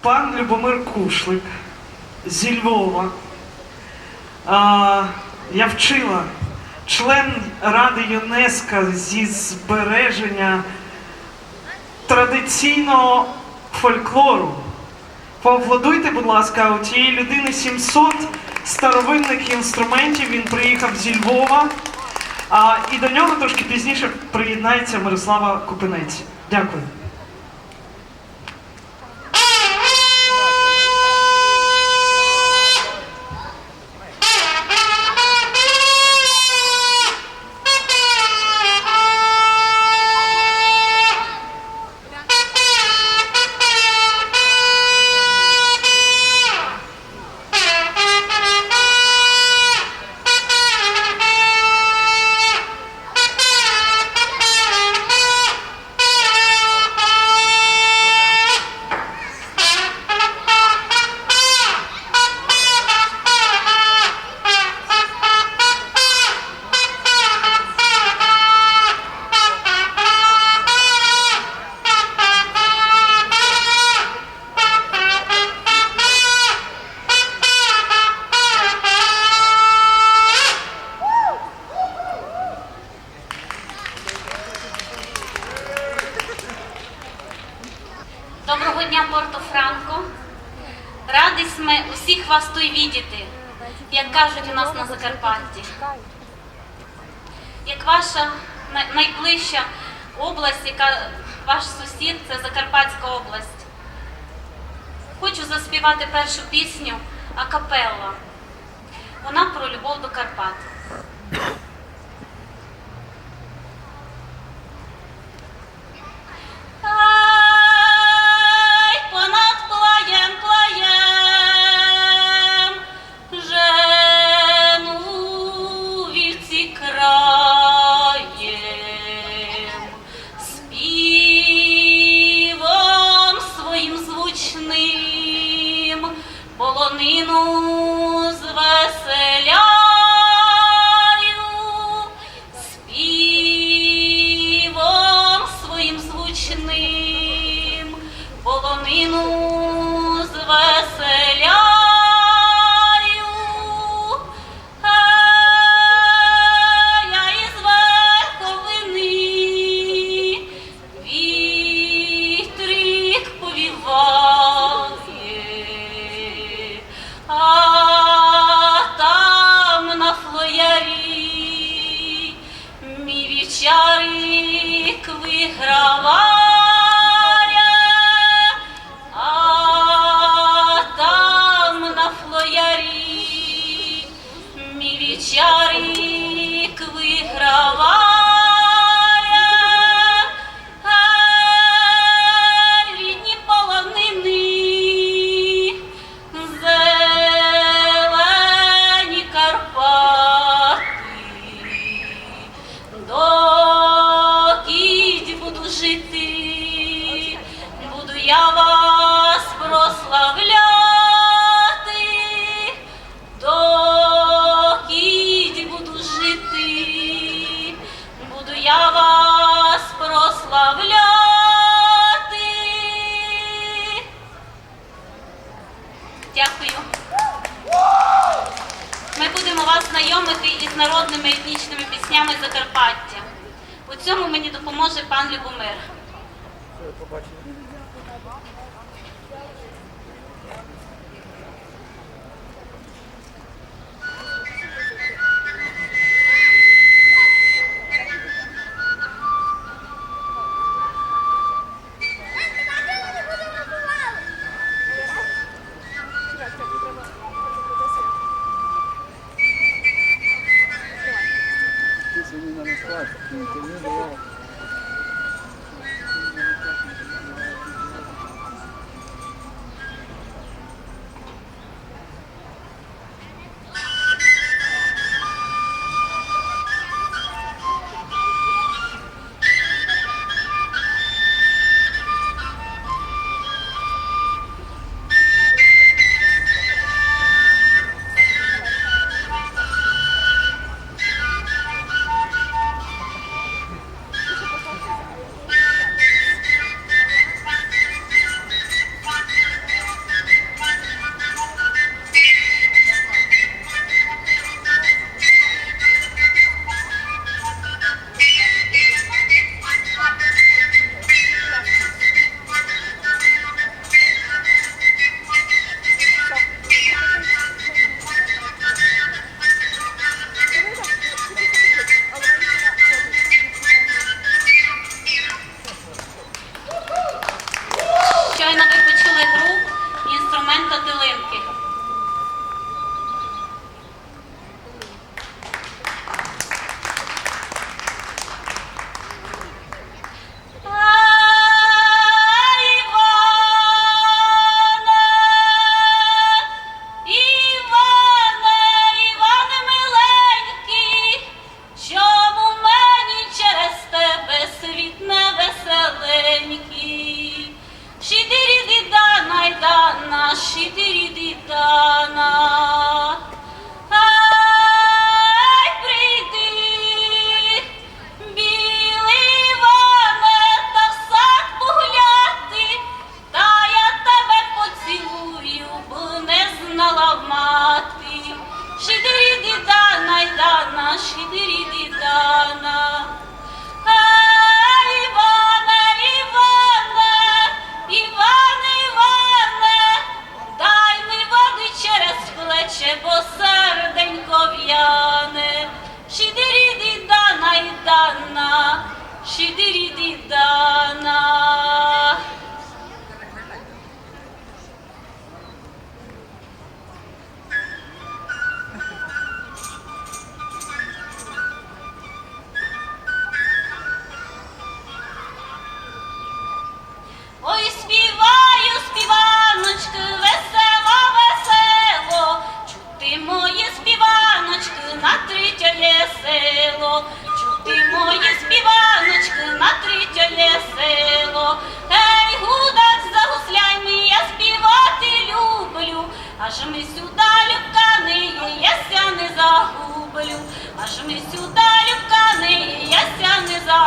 пан Любомир Кушлик зі Львова. А, я вчила член Ради ЮНЕСКО зі збереження традиційного фольклору. Поаплодуйте, будь ласка, у цієї людини 700 старовинних інструментів. Він приїхав зі Львова. А, і до нього трошки пізніше приєднається Мирослава Купинець. Дякую. Кажуть у нас на Закарпатті. Як ваша найближча область, яка ваш сусід, це Закарпатська область. Хочу заспівати першу пісню Акапелла. Вона про любов до Карпат.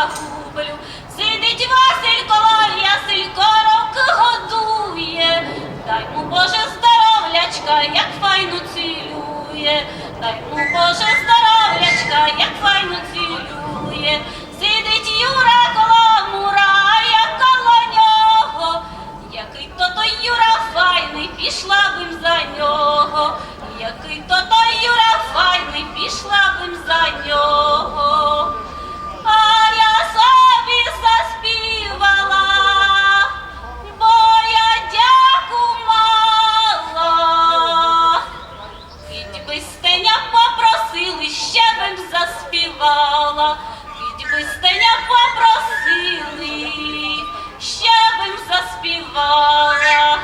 Ся не загублю. Сидить Василь коло яселько роки годує, дай му Боже здоровлячка, як файно цілює, дай му Боже здоровлячка, як файно цілює. Сидить Юра коло мура, я коло нього, який то той Юра файний, пішла бим за нього, який то той Юра файний, пішла бим за нього. Заспівала. Хоть би стеня попросили, ще їм заспівала.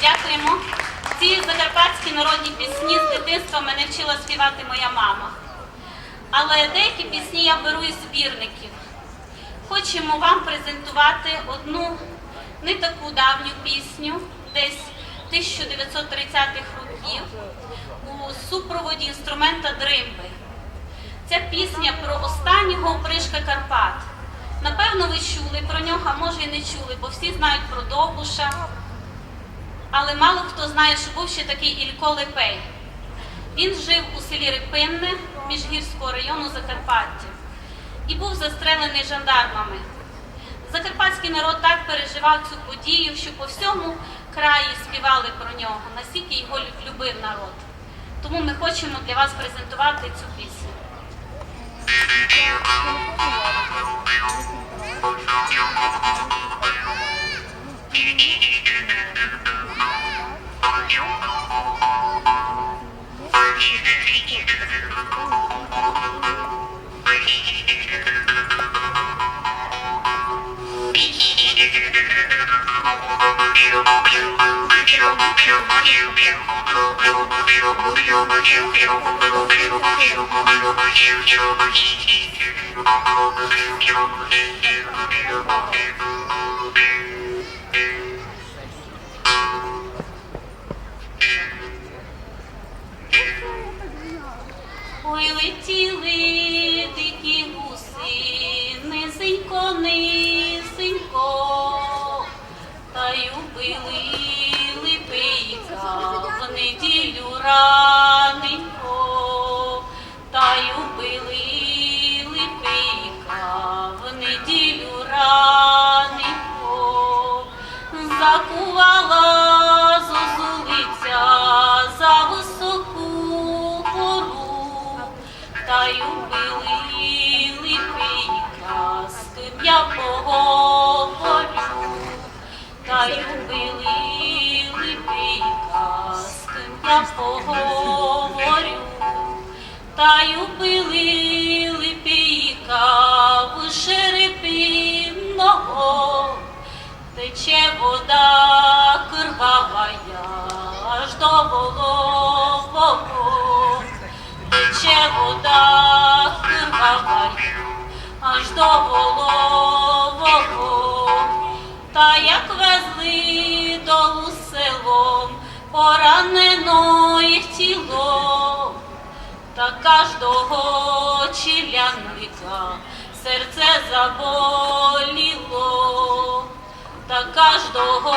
Дякуємо. Ці закарпатські народні пісні з дитинства мене вчила співати моя мама. Але деякі пісні я беру із збірників. Хочемо вам презентувати одну не таку давню пісню, десь 1930-х років супроводі інструмента дримби. Ця пісня про останнього опришка Карпат. Напевно, ви чули про нього, а може і не чули, бо всі знають про Довбуша. Але мало хто знає, що був ще такий Ілько Лепей. Він жив у селі Рипинне Міжгірського району Закарпаття і був застрелений жандармами. Закарпатський народ так переживав цю подію, що по всьому краї співали про нього, наскільки його любив народ. Тому ми хочемо для вас презентувати цю пісню. Ой, убили липейка, з ким я поговорю, та й убили липейка в Шерепинного, тече вода кривавая аж до голового, тече вода кривавая аж до голового, та як везли долу селом пораненої тіло, та кожного челянника серце заболіло, та кожного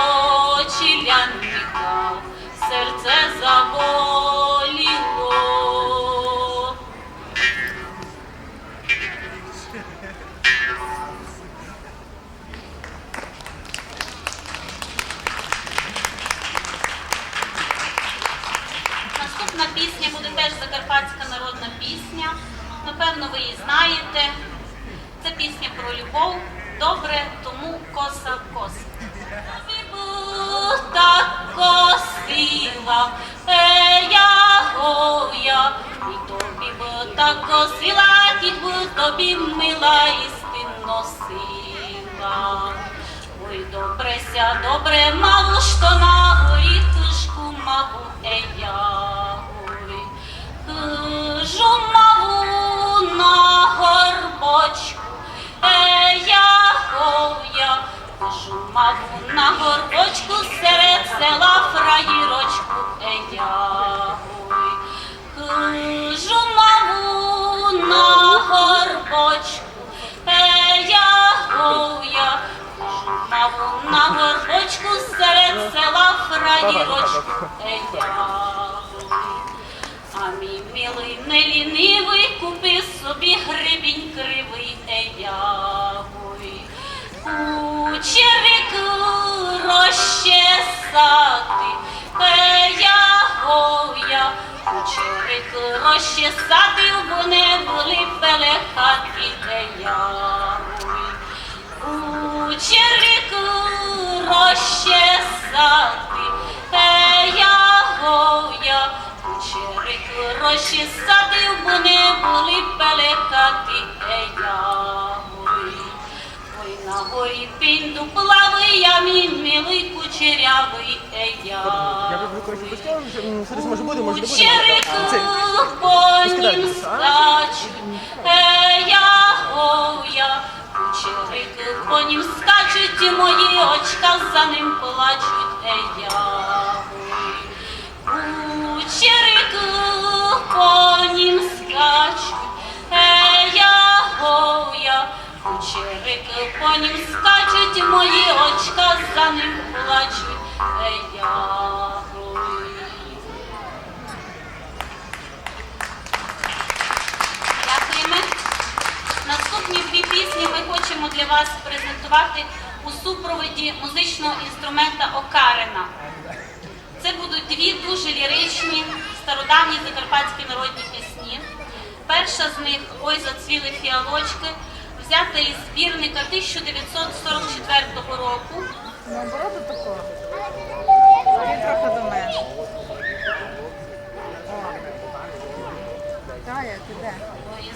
про любов. Добре, тому коса. Тобі був так косила, е, я гоя, і тобі б так косила, кіть б тобі мила істинно сила. Ой, добреся, добре, мало що на горі кучерик бо не були пелехати У Кучерик розчесати, еягоя, кучерик розчесати, не були пелехати еягой. Ой, на горі пінду плавий, я мій милий кучерявий Я еягой. викликаю постійно, що десь може буде, може не буде. По нім скидайтеся, а? скачуть, ея-гоя. Кучерику по нім скачуть, і мої очка за ним плачуть, ея-гой. Кучерику по мої очка за ним плачуть, ея-гой. Дякуємо. Наступні дві пісні ми хочемо для вас презентувати у супроводі музичного інструмента Окарина. Це будуть дві дуже ліричні, стародавні закарпатські народні пісні. Перша з них Ой зацвіли фіалочки, взята із збірника 1944 року. Наоборот такого. Він трохи до мене.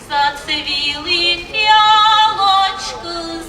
Зацвіли фіалочки,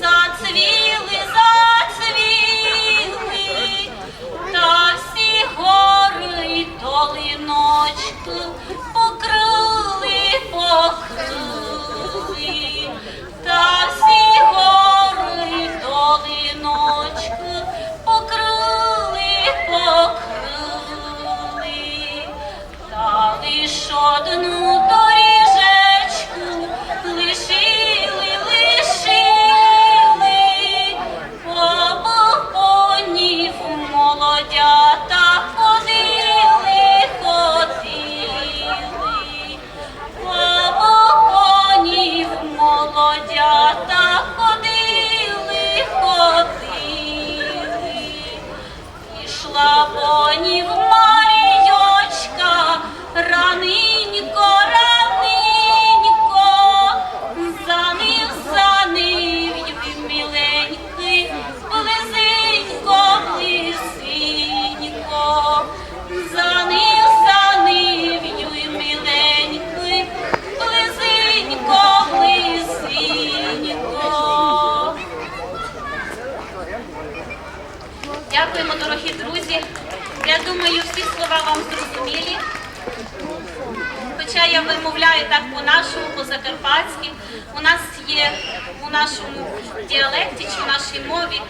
у нашому діалекті чи в нашій мові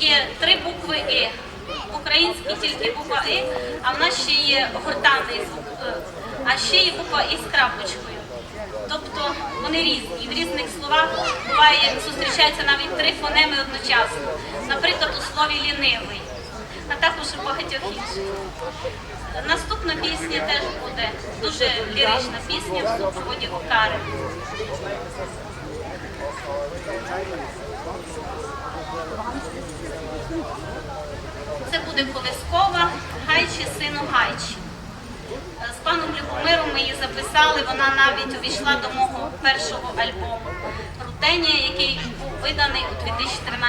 є три букви І. В українській тільки буква І, а в нас ще є гортанний звук, е, а ще є буква І з крапочкою. Тобто вони різні. В різних словах буває, зустрічаються навіть три фонеми одночасно. Наприклад, у слові лінивий, а також у багатьох інших. Наступна пісня теж буде дуже лірична пісня в супроводі Окари. Це буде колискова гайчі сину гайчі. Е, з паном Любомиром ми її записали, вона навіть увійшла до мого першого альбому Рутенія, який був виданий у 2013 році.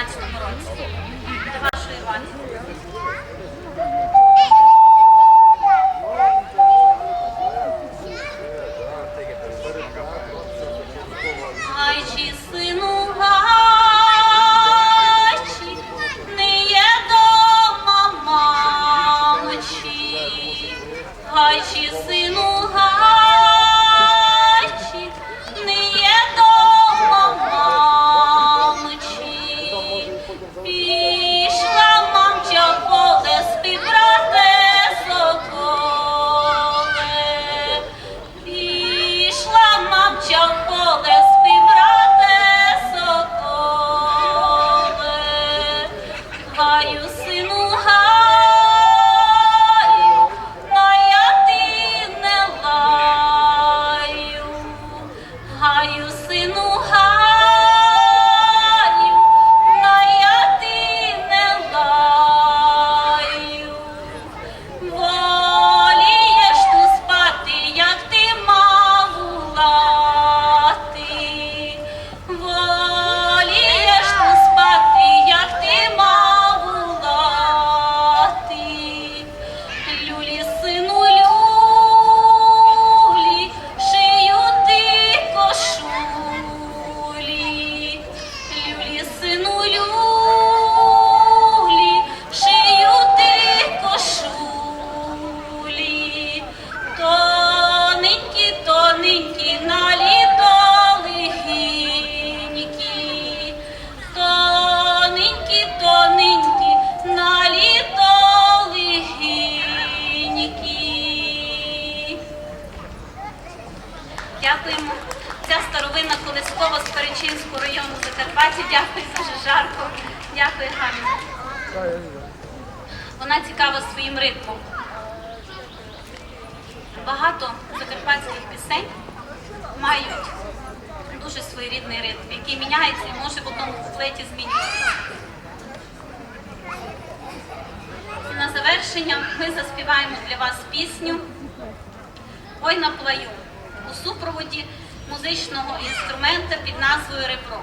Кохаю сину. заспіваємо для вас пісню Ой на плаю у супроводі музичного інструмента під назвою Репро.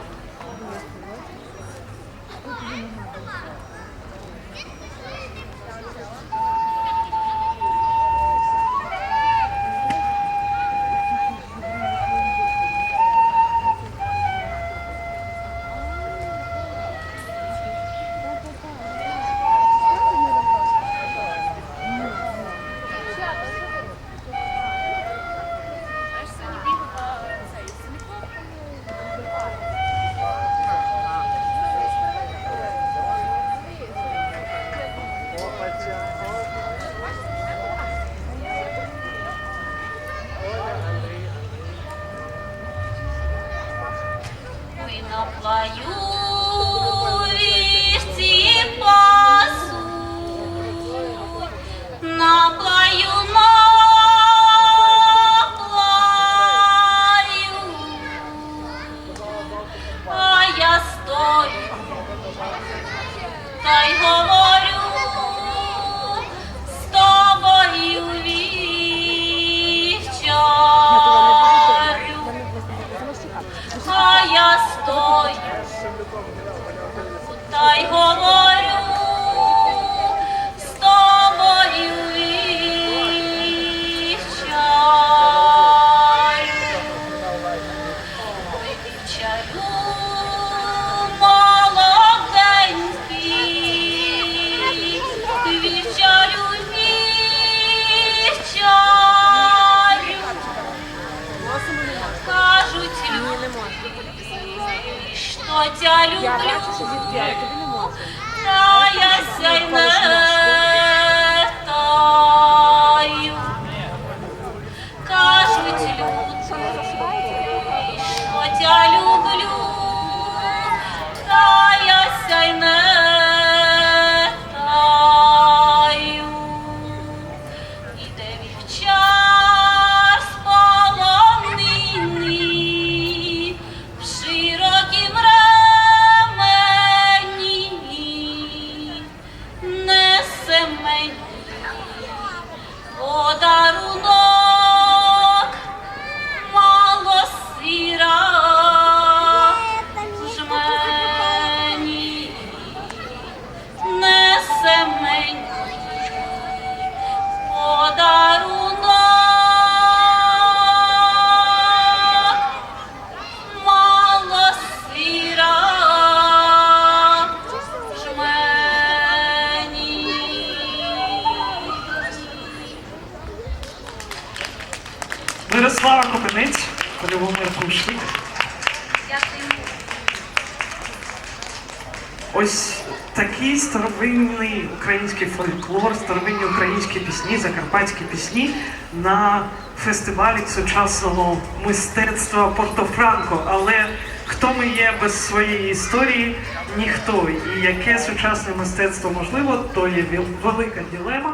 Ось такий старовинний український фольклор, старовинні українські пісні, закарпатські пісні на фестивалі сучасного мистецтва Порто-Франко. Але хто ми є без своєї історії? Ніхто. І яке сучасне мистецтво можливо, то є велика ділема.